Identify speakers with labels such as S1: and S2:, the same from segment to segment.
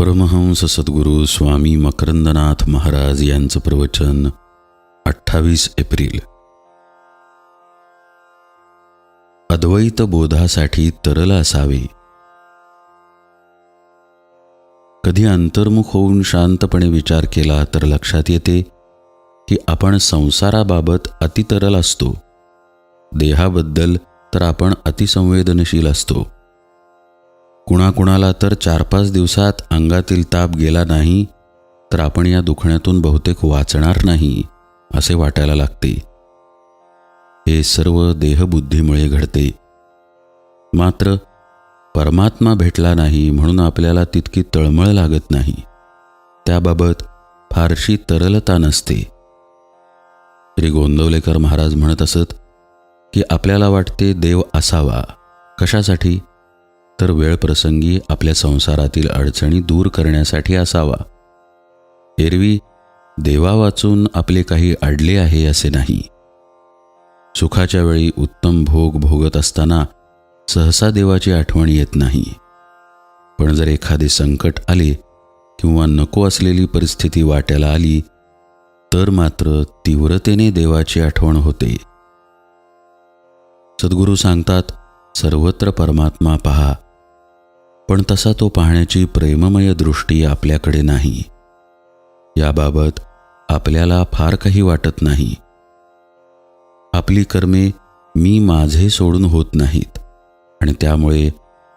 S1: परमहंस सद्गुरू स्वामी मकरंदनाथ महाराज यांचं प्रवचन अठ्ठावीस एप्रिल. अद्वैत बोधासाठी तरल असावे. कधी अंतर्मुख होऊन शांतपणे विचार केला तर लक्षात येते की आपण संसाराबाबत अतितरल असतो. देहाबद्दल तर आपण अतिसंवेदनशील असतो. कुणाकुणाला तर चार पाच दिवसात अंगातील ताप गेला नाही तर आपण या दुखण्यातून बहुतेक वाचणार नाही असे वाटायला लागते. हे सर्व देहबुद्धीमुळे घडते. मात्र परमात्मा भेटला नाही म्हणून आपल्याला तितकी तळमळ लागत नाही. त्याबाबत फारशी तरलता नसते. श्री गोंदवलेकर महाराज म्हणत असत की आपल्याला वाटते देव असावा. कशासाठी? तर वेळप्रसंगी आपल्या संसारातील अडचणी दूर करण्यासाठी असावा. एरवी देवा वाचून आपले काही अडले आहे असे नाही. सुखाच्या वेळी उत्तम भोग भोगत असताना सहसा देवाची आठवण येत नाही. पण जर एखादे संकट आले किंवा नको असलेली परिस्थिती वाट्याला आली तर मात्र तीव्रतेने देवाची आठवण होते. सद्गुरू सांगतात सर्वत्र परमात्मा पहा पण तसा तो पाहण्याची प्रेममय दृष्टी आपल्याकडे नाही. याबाबत आपल्याला फार काही वाटत नाही. आपली कर्मे मी माझे सोडून होत नाहीत आणि त्यामुळे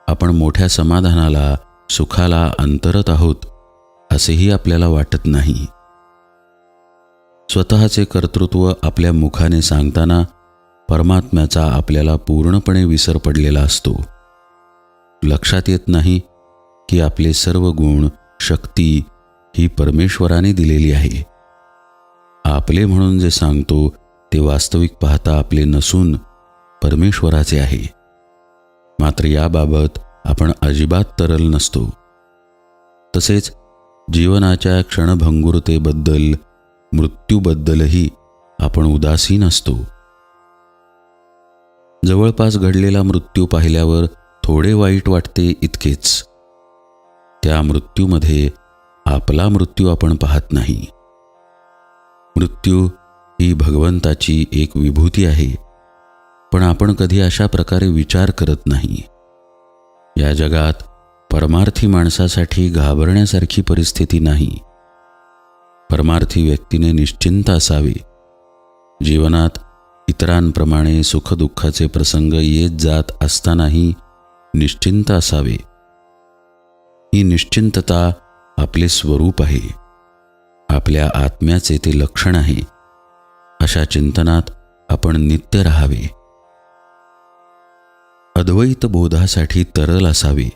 S1: आपण मोठ्या समाधानाला सुखाला अंतरत आहोत असेही आपल्याला वाटत नाही. स्वतःचे कर्तृत्व आपल्या मुखाने सांगताना परमात्म्याचा आपल्याला पूर्णपणे विसर पडलेला असतो. लक्षात येत नाही की आपले सर्व गुण शक्ती ही परमेश्वराने दिलेली आहे. आपले म्हणून जे सांगतो ते वास्तविक पाहता आपले नसून परमेश्वराचे आहे. मात्र याबाबत आपण अजिबात तरल नसतो. तसेच जीवनाच्या क्षणभंगुरतेबद्दल मृत्यूबद्दलही आपण उदासीन असतो. जवळपास घडलेला मृत्यू पाहिल्यावर थोडे वाईट वाटते इतकेच. त्या मृत्यूमध्ये आपला मृत्यू आपण पाहत नाही. मृत्यू ही भगवंताची एक विभूती आहे पण आपण कधी अशा प्रकारे विचार करत नाही. या जगात परमार्थी माणसासाठी घाबरण्यासारखी परिस्थिती नाही. परमार्थी व्यक्तीने निश्चिंत असावे. जीवनात इतरांप्रमाणे सुखदुःखाचे प्रसंग येत जात असतानाही निश्चिंत असावे. ही निश्चिंतता आपले स्वरूप आहे. आपल्या आत्म्याचे ते लक्षण आहे. अशा चिंतनात आपण नित्य राहावे. अद्वैत बोधासाठी तरल असावे.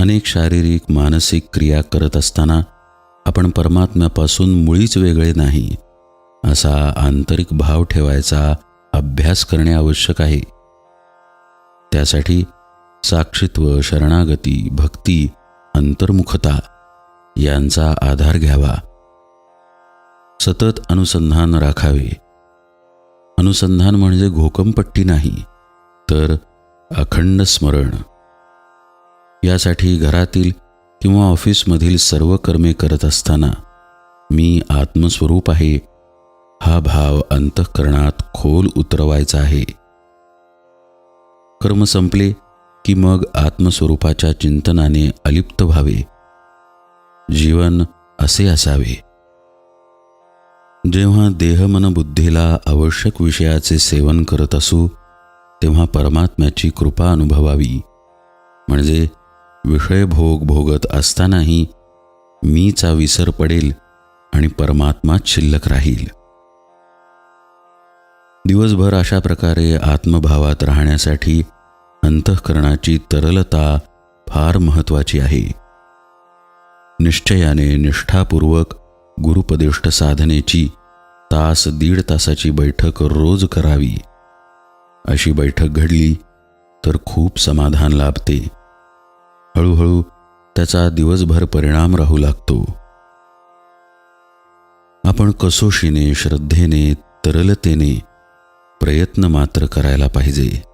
S1: अनेक शारीरिक मानसिक क्रिया करत असताना आपण परमात्म्यापासून मुळीच वेगळे नाही असा आंतरिक भाव ठेवायचा अभ्यास करणे आवश्यक आहे. त्यासाठी साक्षित्व शरणागती भक्ती अंतर्मुखता यांचा आधार घ्यावा. सतत अनुसंधान राखावे. अनुसंधान म्हणजे घोकमपट्टी नाही तर अखंड स्मरण. यासाठी घरातील किंवा ऑफिसमधील सर्व कर्मे करत असताना मी आत्मस्वरूप आहे हा भाव अंतःकरणात खोल उतरवायचा आहे. कर्म संपले की मग आत्मस्वरूपाच्या चिंतनाने अलिप्त व्हावे. जीवन असे असावे. जेव्हा देहमन बुद्धीला आवश्यक विषयाचे सेवन करत असू तेव्हा परमात्म्याची कृपा अनुभवावी. म्हणजे विषयभोग भोगत असतानाही मीचा विसर पडेल आणि परमात्मा शिल्लक राहील. दिवसभर अशा प्रकारे आत्मभावात राहण्यासाठी अंतःकरणाची तरलता फार महत्वाची आहे. निश्चयाने निष्ठापूर्वक गुरुपदिष्ट साधनेची तास दीड तासाची बैठक रोज करावी. अशी बैठक घडली तर खूप समाधान लाभते. हळूहळू त्याचा दिवसभर परिणाम राहू लागतो. आपण कसोशीने श्रद्धेने तरलतेने प्रयत्न मात्र करायला पाहिजे.